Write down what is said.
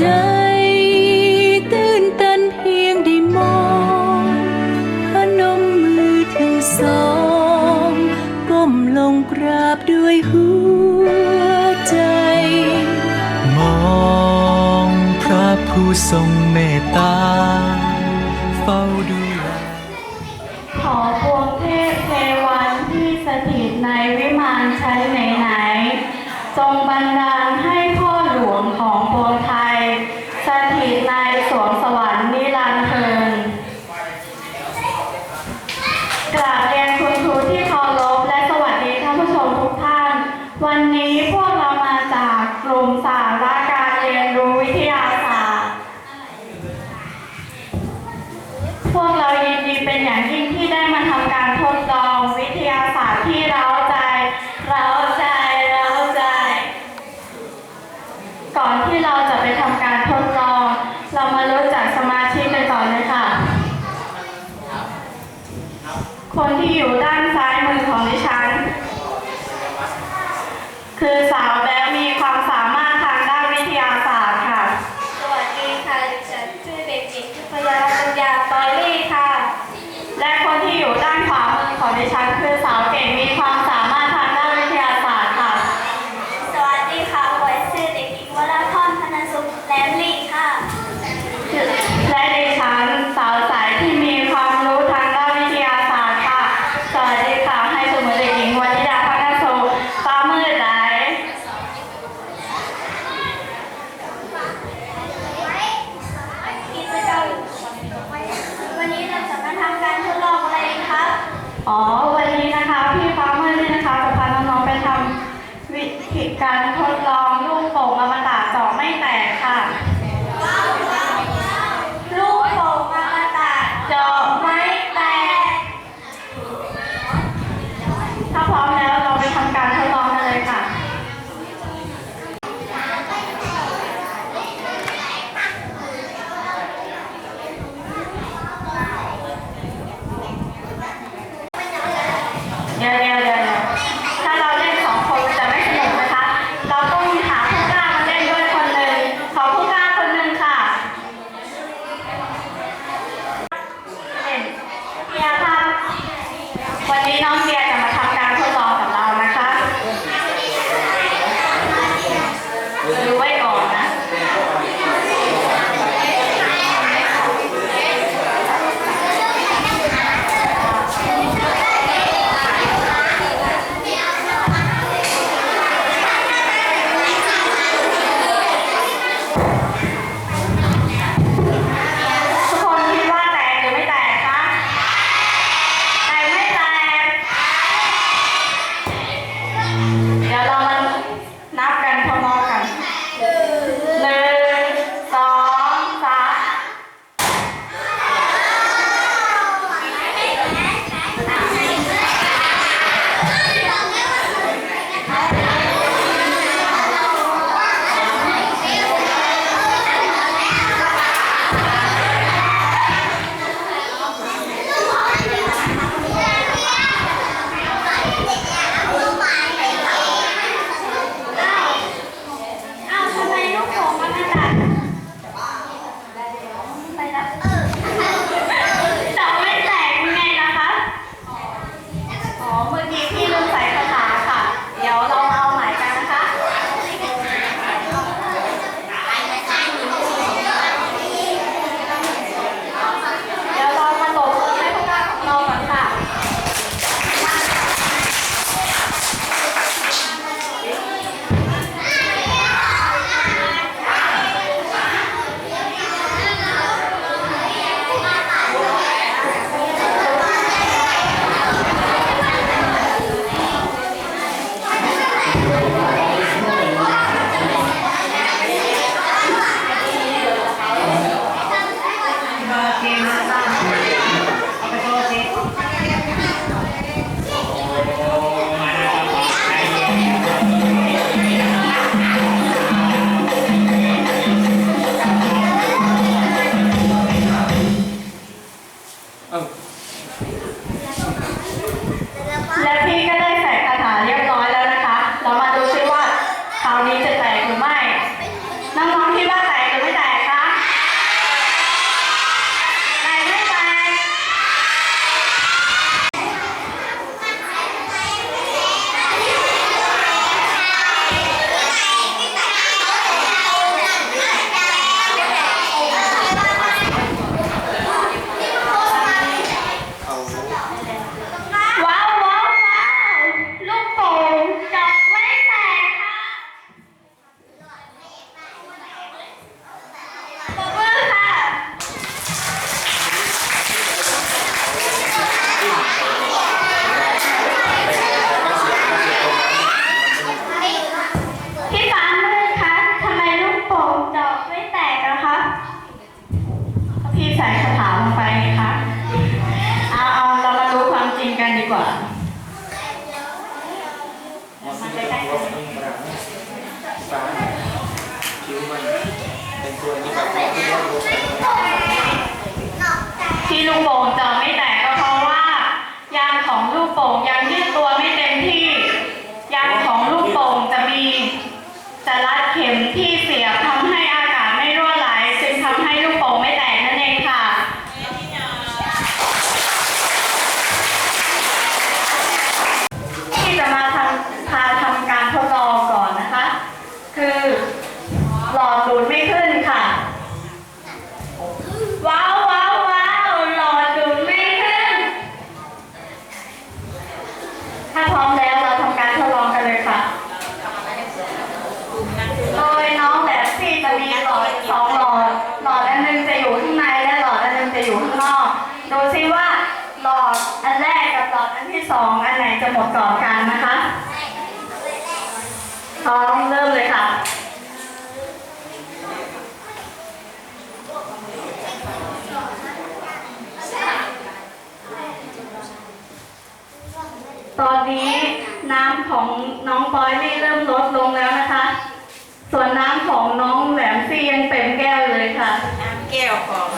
ใจตื่นตันเพียงได้มองพนมมือถือสองก้มลงกราบด้วยหัวใจ มองพระผู้ทรงเมตตา เฝ้าดูแล ขอพวงเทพเทวันที่สถิตในวิมานชั้นไหนๆทรงบันดาล คือสาวแบ๊มีความสามารถทางด้านวิทยาศาสตร์ค่ะ สวัสดีค่ะฉันชื่อเด็กหญิงทิพยาปัญญาตอยลี่ค่ะ และคนที่อยู่ด้านขวามือของดิฉัน การ ที่ลูกโป่งจะไม่แตกก็เพราะว่ายางของลูกโป่งยังยืดตัวไม่เต็มที่ ยางของลูกโป่งจะมีจะรัดเข็มที่ ดูซิว่าหลอดอันแรกกับหลอดอันที่สองอันไหนจะหมดก่อนกันนะคะพร้อมเริ่มเลยค่ะตอนนี้น้ำของน้องปอยลี่เริ่มลดลงแล้วนะคะ ส่วนน้ำของน้องแหลมซี่ยังเต็มแก้วเลยค่ะ น้ำแก้วของ